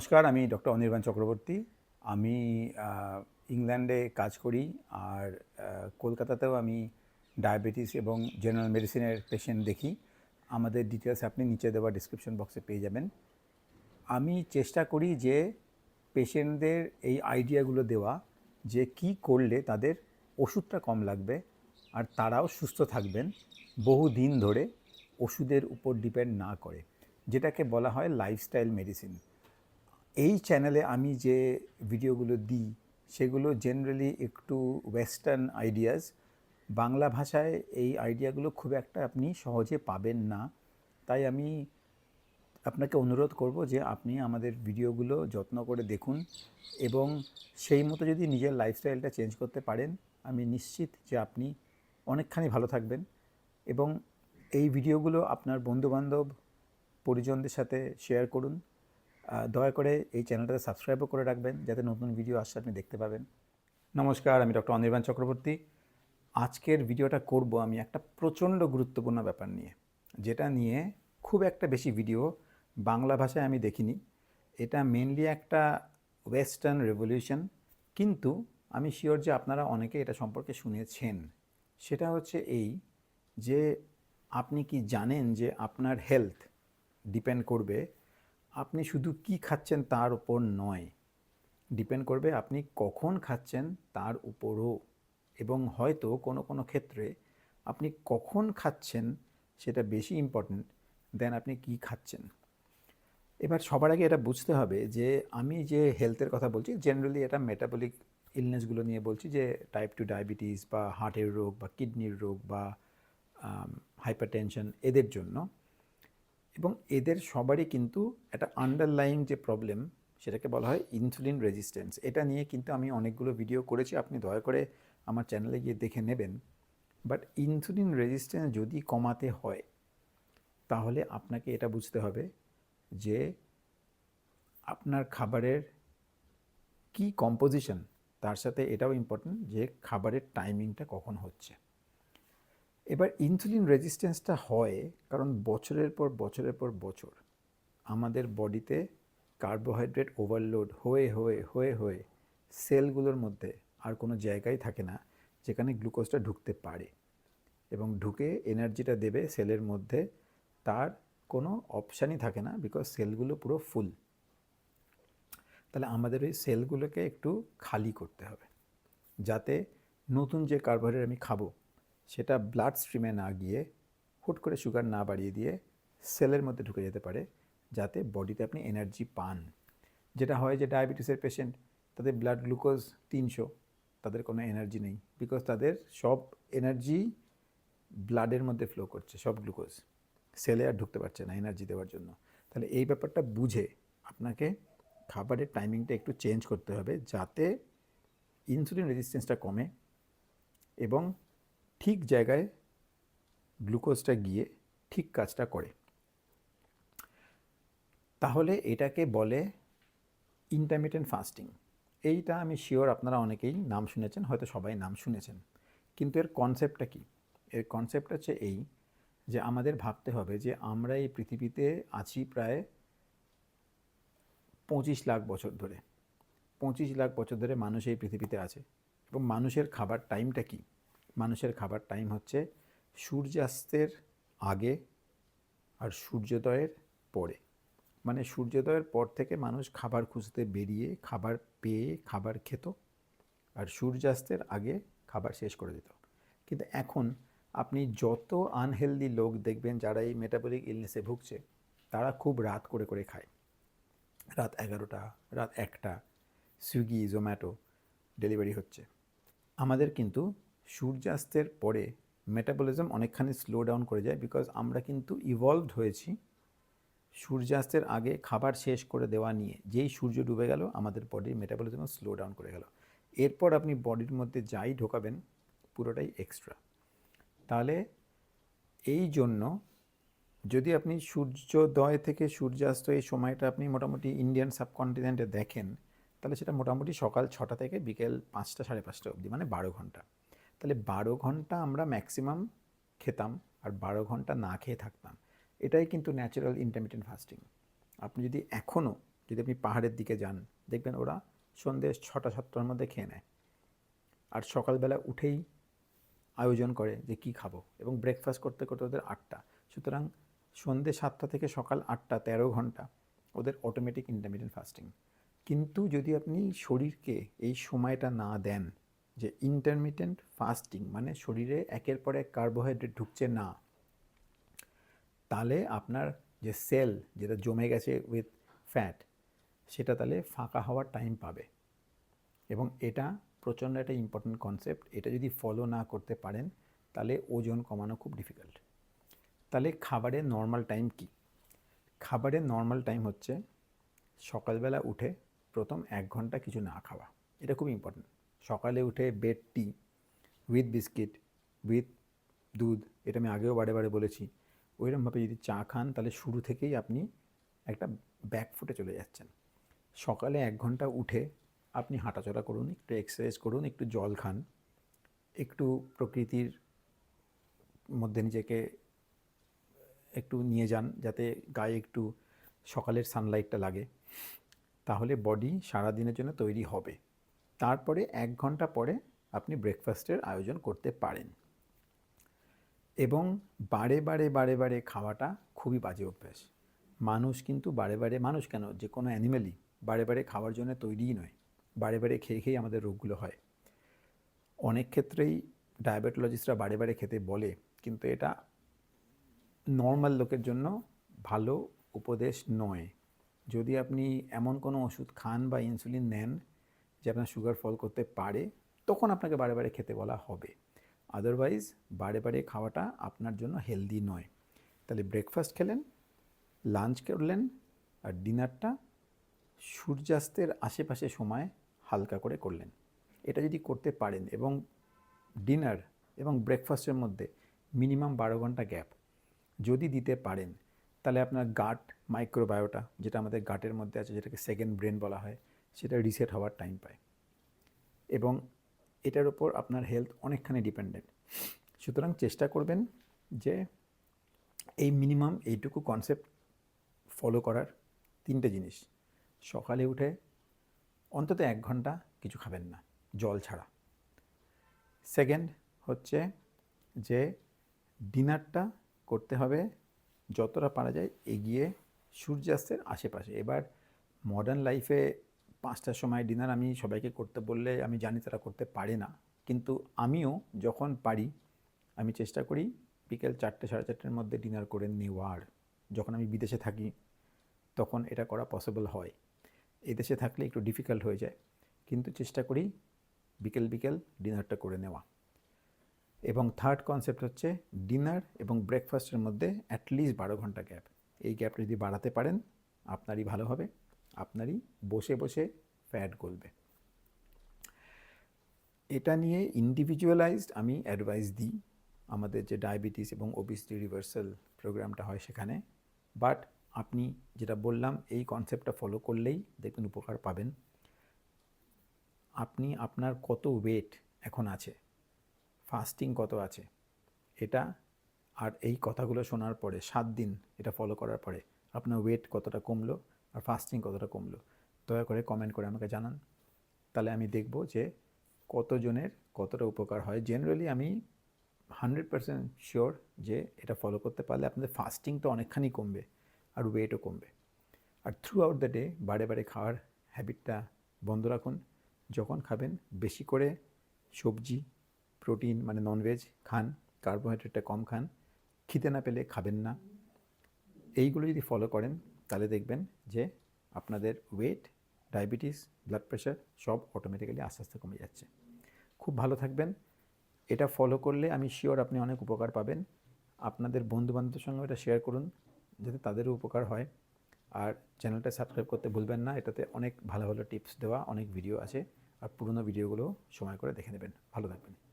নমস্কার, আমি ডক্টর অনির্বাণ চক্রবর্তী। আমি ইংল্যান্ডে কাজ করি আর কলকাতাতেও আমি ডায়াবেটিস এবং জেনারেল মেডিসিনের পেশেন্ট দেখি। আমাদের ডিটেলস আপনি নিচে দেওয়া ডিসক্রিপশন বক্সে পেয়ে যাবেন। আমি চেষ্টা করি যে পেশেন্টদের এই আইডিয়াগুলো দেওয়া যে কি করলে তাদের ওষুধটা কম লাগবে আর তারাও সুস্থ থাকবেন বহু দিন ধরে ওষুধের উপর ডিপেন্ড না করে, যেটাকে বলা হয় লাইফস্টাইল মেডিসিন এই চ্যানেলে আমি যে ভিডিওগুলো দিই, সেগুলো জেনারেলি একটু ওয়েস্টার্ন আইডিয়াস বাংলা ভাষায় এই আইডিয়াগুলো খুব একটা আপনি সহজে পাবেন না। তাই আমি আপনাকে অনুরোধ করব যে আপনি আমাদের ভিডিওগুলো যত্ন করে দেখুন এবং সেই মতো যদি নিজের লাইফস্টাইলটা চেঞ্জ করতে পারেন, আমি নিশ্চিত যে আপনি অনেকখানি ভালো থাকবেন এবং এই ভিডিওগুলো আপনার বন্ধুবান্ধব, পরিজনদের সাথে শেয়ার করুন। দয়া করে এই চ্যানেলটাতে সাবস্ক্রাইবও করে রাখবেন, যাতে নতুন ভিডিও আসলে আপনি দেখতে পাবেন। নমস্কার, আমি ডক্টর অনির্বাণ চক্রবর্তী। আজকের ভিডিওটা করব আমি একটা প্রচণ্ড গুরুত্বপূর্ণ ব্যাপার নিয়ে, যেটা নিয়ে খুব একটা বেশি ভিডিও বাংলা ভাষায় আমি দেখিনি। এটা মেনলি একটা ওয়েস্টার্ন রেভলিউশন কিন্তু আমি শিওর যে আপনারা অনেকে এটা সম্পর্কে শুনেছেন। সেটা হচ্ছে এই যে, আপনি কি জানেন যে আপনার হেলথ ডিপেন্ড করবে আপনি শুধু কি খাচ্ছেন তার উপর নয়। ডিপেন্ড করবে আপনি কখন খাচ্ছেন তার উপরও। এবং হয়তো কোনো কোনো ক্ষেত্রে আপনি কখন খাচ্ছেন সেটা বেশি ইম্পর্ট্যান্ট দেন আপনি কি খাচ্ছেন। এবার সবার আগে এটা বুঝতে হবে যে আমি যে হেলথের কথা বলছি জেনারেলি এটা মেটাবলিক ইলনেসগুলো নিয়ে বলছি যে টাইপ টু ডায়াবেটিস বা হার্টের রোগ বা কিডনির রোগ বা হাইপারটেনশন এদের জন্য। এবং এদের সবারই কিন্তু একটা আন্ডারলাইং যে প্রবলেম সেটাকে বলা হয় ইনসুলিন রেজিস্ট্যান্স এটা নিয়ে কিন্তু আমি অনেকগুলো ভিডিও করেছি, আপনি দয়া করে আমার চ্যানেলে গিয়ে দেখে নেবেন। বাট ইনসুলিন রেজিস্ট্যান্স যদি কমাতে হয়, তাহলে আপনাকে এটা বুঝতে হবে যে আপনার খাবারের কি কম্পোজিশন তার সাথে এটাও ইম্পর্ট্যান্ট যে খাবারের টাইমিংটা কখন হচ্ছে। এবার ইনসুলিন রেজিস্ট্যান্সটা হয় কারণ বছরের পর বছরের পর বছর আমাদের বডিতে কার্বোহাইড্রেট ওভারলোড হয়ে হয়ে হয়ে হয়ে সেলগুলোর মধ্যে আর কোনো জায়গায় থাকে না যেখানে গ্লুকোজটা ঢুকতে পারে এবং ঢুকে এনার্জিটা দেবে সেলের মধ্যে তার কোনো অপশানই থাকে না বিকজ সেলগুলো পুরো ফুল তাহলে আমাদের ওই সেলগুলোকে একটু খালি করতে হবে যাতে নতুন যে কার্বোহাইড্রেট আমি খাব সেটা ব্লাড স্ট্রিমে না গিয়ে হুট করে সুগার না বাড়িয়ে দিয়ে সেলের মধ্যে ঢুকে যেতে পারে, যাতে বডিতে আপনি এনার্জি পান। যেটা হয় যে ডায়াবেটিসের পেশেন্ট তাদের ব্লাড গ্লুকোজ তিনশো, তাদের কোনো এনার্জি নেই বিকজ তাদের সব এনার্জি ব্লাডের মধ্যে ফ্লো করছে, সব গ্লুকোজ সেলে আর ঢুকতে পারছে না এনার্জি দেওয়ার জন্য। তাহলে এই ব্যাপারটা বুঝে আপনাকে খাবারের টাইমিংটা একটু চেঞ্জ করতে হবে যাতে ইনসুলিন রেজিস্ট্যান্সটা কমে এবং ঠিক জায়গায় গ্লুকোজটা গিয়ে ঠিক কাজটা করে। তাহলে এটাকে বলে ইন্টারমিটেন্ট ফাস্টিং এইটা আমি শিওর আপনারা অনেকেই নাম শুনেছেন, হয়তো সবাই নাম শুনেছেন। কিন্তু এর কনসেপ্টটা কি? এর কনসেপ্ট হচ্ছে এই যে আমাদের ভাবতে হবে যে আমরা এই পৃথিবীতে আছি প্রায় পঁচিশ লাখ বছর ধরে। পঁচিশ লাখ বছর ধরে মানুষ এই পৃথিবীতে আছে। এবং মানুষের খাবার টাইমটা কি? মানুষের খাবার টাইম হচ্ছে সূর্যাস্তের আগে আর সূর্যোদয়ের পরে। মানে সূর্যোদয়ের পর থেকে মানুষ খাবার খুঁজতে বেরিয়ে, খাবার পেয়ে, খাবার খেত আর সূর্যাস্তের আগে খাবার শেষ করে দিত। কিন্তু এখন আপনি যত আনহেলদি লোক দেখবেন যারা এই মেটাবলিক ইলনেসে ভুগছে, তারা খুব রাত করে করে খায়। রাত এগারোটা, রাত একটা সুইগি জোম্যাটো ডেলিভারি হচ্ছে। আমাদের কিন্তু সূর্যাস্তের পরে মেটাবলিজম অনেকখানি স্লো ডাউন করে যায় বিকজ আমরা কিন্তু ইভলভড হয়েছি। সূর্যাস্তের আগে খাবার শেষ করে দেওয়া নিয়ে যেই সূর্য ডুবে গেল, আমাদের বডির মেটাবলিজম স্লো ডাউন করে গেল। এরপর আপনি বডির মধ্যে যাই ঢোকাবেন, পুরোটাই এক্সট্রা তাহলে এই জন্য যদি আপনি সূর্যোদয় থেকে সূর্যাস্ত এই সময়টা আপনি মোটামুটি ইন্ডিয়ান সাবকন্টিনেন্টে দেখেন, তাহলে সেটা মোটামুটি সকাল ছটা থেকে বিকেল পাঁচটা সাড়ে পাঁচটা অবধি মানে বারো ঘণ্টা। তাহলে বারো ঘণ্টা আমরা ম্যাক্সিমাম খেতাম আর বারো ঘণ্টা না খেয়ে থাকতাম। এটাই কিন্তু ন্যাচারাল ইন্টারমিটেন্ট ফাস্টিং আপনি যদি এখনও যদি আপনি পাহাড়ের দিকে যান, দেখবেন ওরা সন্ধ্যে ছটা, সাতটার মধ্যে খেয়ে নেয়। আর সকালবেলা উঠেই আয়োজন করে যে কি খাব এবং ব্রেকফাস্ট করতে করতে ওদের আটটা। সুতরাং সন্ধ্যে সাতটা থেকে সকাল আটটা, তেরো ঘণ্টা ওদের অটোমেটিক ইন্টারমিডিয়েন্ট ফাস্টিং কিন্তু যদি আপনি শরীরকে এই সময়টা না দেন যে ইন্টারমিডিয়েন্ট ফাস্টিং মানে শরীরে একের পর এক কার্বোহাইড্রেট ঢুকছে না, তাহলে আপনার যে সেল যেটা জমে গেছে উইথ ফ্যাট সেটা তাহলে ফাঁকা হওয়ার টাইম পাবে। এবং এটা প্রচণ্ড একটা ইম্পর্ট্যান্ট কনসেপ্ট এটা যদি ফলো না করতে পারেন, তাহলে ওজন কমানো খুব ডিফিকাল্ট তাহলে খাবারের নর্মাল টাইম কি? খাবারের নর্মাল টাইম হচ্ছে সকালবেলা উঠে প্রথম এক ঘণ্টা কিছু না খাওয়া, এটা খুব ইম্পর্ট্যান্ট সকালে উঠে bed tea with biscuit with দুধ, এটা আমি আগেও বারে বারে বলেছি। ওইরকমভাবে যদি চা খান, তাহলে শুরু থেকেই আপনি একটা ব্যাক ফুটে চলে যাচ্ছেন। সকালে এক ঘণ্টা উঠে আপনি হাঁটাচলা করুন, একটু এক্সারসাইজ করুন, একটু জল খান, একটু প্রকৃতির মধ্যে নিজেকে একটু নিয়ে যান, যাতে গায়ে একটু সকালের সানলাইটটা লাগে। তাহলে বডি সারা দিনের জন্য তৈরি হবে। তারপরে এক ঘণ্টা পরে আপনি ব্রেকফাস্টের আয়োজন করতে পারেন। এবং বারে বারে বারে বারে খাওয়াটা খুবই বাজে অভ্যাস। মানুষ কিন্তু বারে বারে, মানুষ কেন? যে কোনো অ্যানিমেলই বারে বারে খাওয়ার জন্য তৈরিই নয়। বারে বারে খেয়ে খেয়ে আমাদের রোগগুলো হয়। অনেক ক্ষেত্রেই ডায়াবেটোলজিস্টরা বারে বারে খেতে বলে, কিন্তু এটা নর্মাল লোকের জন্য ভালো উপদেশ নয়। যদি আপনি এমন কোনো ওষুধ খান বা ইনসুলিন নেন যে আপনার সুগার ফল করতে পারে, তখন আপনাকে বারে বারে খেতে বলা হবে। আদারওয়াইজ বারে বারে খাওয়াটা আপনার জন্য হেলদি নয়। তাহলে ব্রেকফাস্ট খেলেন লাঞ্চ করলেন, আর ডিনারটা সূর্যাস্তের আশেপাশে সময় হালকা করে করলেন। এটা যদি করতে পারেন এবং ডিনার এবং ব্রেকফাস্টের মধ্যে মিনিমাম বারো ঘণ্টা গ্যাপ যদি দিতে পারেন, তাহলে আপনার গাট মাইক্রোবায়োটা যেটা আমাদের গাটের মধ্যে আছে, যেটাকে সেকেন্ড ব্রেন বলা হয় সেটা রিসেট হওয়ার টাইম পায়। এবং এটার উপর আপনার হেলথ অনেকখানি ডিপেন্ডেন্ট সুতরাং চেষ্টা করবেন যে এই মিনিমাম এইটুকু কনসেপ্ট ফলো করার তিনটে জিনিস। সকালে উঠে অন্তত এক ঘণ্টা কিছু খাবেন না, জল ছাড়া। সেকেন্ড হচ্ছে যে ডিনারটা করতে হবে যতটা পারা যায় এগিয়ে সূর্যাস্তের আশেপাশে। এবার মডার্ন লাইফে পাঁচটার সময় ডিনার আমি সবাইকে করতে বললে আমি জানি তারা করতে পারে না। কিন্তু আমিও যখন পারি, আমি চেষ্টা করি বিকেল চারটে, সাড়ে চারটের মধ্যে ডিনার করে নেওয়ার। যখন আমি বিদেশে থাকি, তখন এটা করা পসিবল হয়। এদেশে থাকলে একটু ডিফিকাল্ট হয়ে যায়, কিন্তু চেষ্টা করি বিকেল বিকেল ডিনারটা করে নেওয়া। এবং থার্ড কনসেপ্ট হচ্ছে ডিনার এবং ব্রেকফাস্টের মধ্যে অ্যাটলিস্ট বারো ঘণ্টা গ্যাপ এই গ্যাপটা যদি বাড়াতে পারেন, আপনারই ভালো হবে। আপনারই বসে বসে ফ্যাট গলবে। এটা নিয়ে ইন্ডিভিজুয়ালাইজড আমি অ্যাডভাইস দিই আমাদের যে ডায়াবেটিস এবং ওবিসিটি রিভার্সাল প্রোগ্রামটা হয় সেখানে। বাট আপনি যেটা বললাম, এই কনসেপ্টটা ফলো করলেই দেখবেন উপকার পাবেন। আপনি আপনার কত ওয়েট এখন আছে? ফাস্টিং কত আছে? এটা আর এই কথাগুলো শোনার পরে, সাত দিন এটা ফলো করার পরে আপনার ওয়েট কতটা কমলো? আর ফাস্টিং কতটা কমলো? দয়া করে কমেন্ট করে আমাকে জানান। তাহলে আমি দেখব যে কতজনের কতটা উপকার হয়। জেনারেলি আমি হান্ড্রেড পারসেন্ট শিওর যে এটা ফলো করতে পারলে আপনাদের ফাস্টিং তো অনেকখানি কমবে আর ওয়েটও কমবে। আর থ্রু আউট দ্য ডে বারে বারে খাওয়ার হ্যাবিটটা বন্ধ রাখুন। যখন খাবেন বেশি করে সবজি প্রোটিন মানে ননভেজ খান কার্বোহাইড্রেটটা কম খান। খিদে না পেলে খাবেন না। এইগুলো যদি ফলো করেন তাহলে দেখবেন যে আপনাদের ওয়েট ডায়াবেটিস ব্লাড প্রেশার সব অটোমেটিক্যালি আস্তে আস্তে কমে যাচ্ছে। খুব ভালো থাকবেন। এটা ফলো করলে আমি শিওর আপনি অনেক উপকার পাবেন। আপনাদের বন্ধুবান্ধবের সঙ্গে এটা শেয়ার করুন, যাতে তাদেরও উপকার হয়। আর চ্যানেলটা সাবস্ক্রাইব করতে ভুলবেন না, এটাতে অনেক ভালো ভালো টিপস দেওয়া, অনেক ভিডিও আছে। আর পুরনো ভিডিওগুলো সময় করে দেখে নেবেন। ভালো থাকবেন।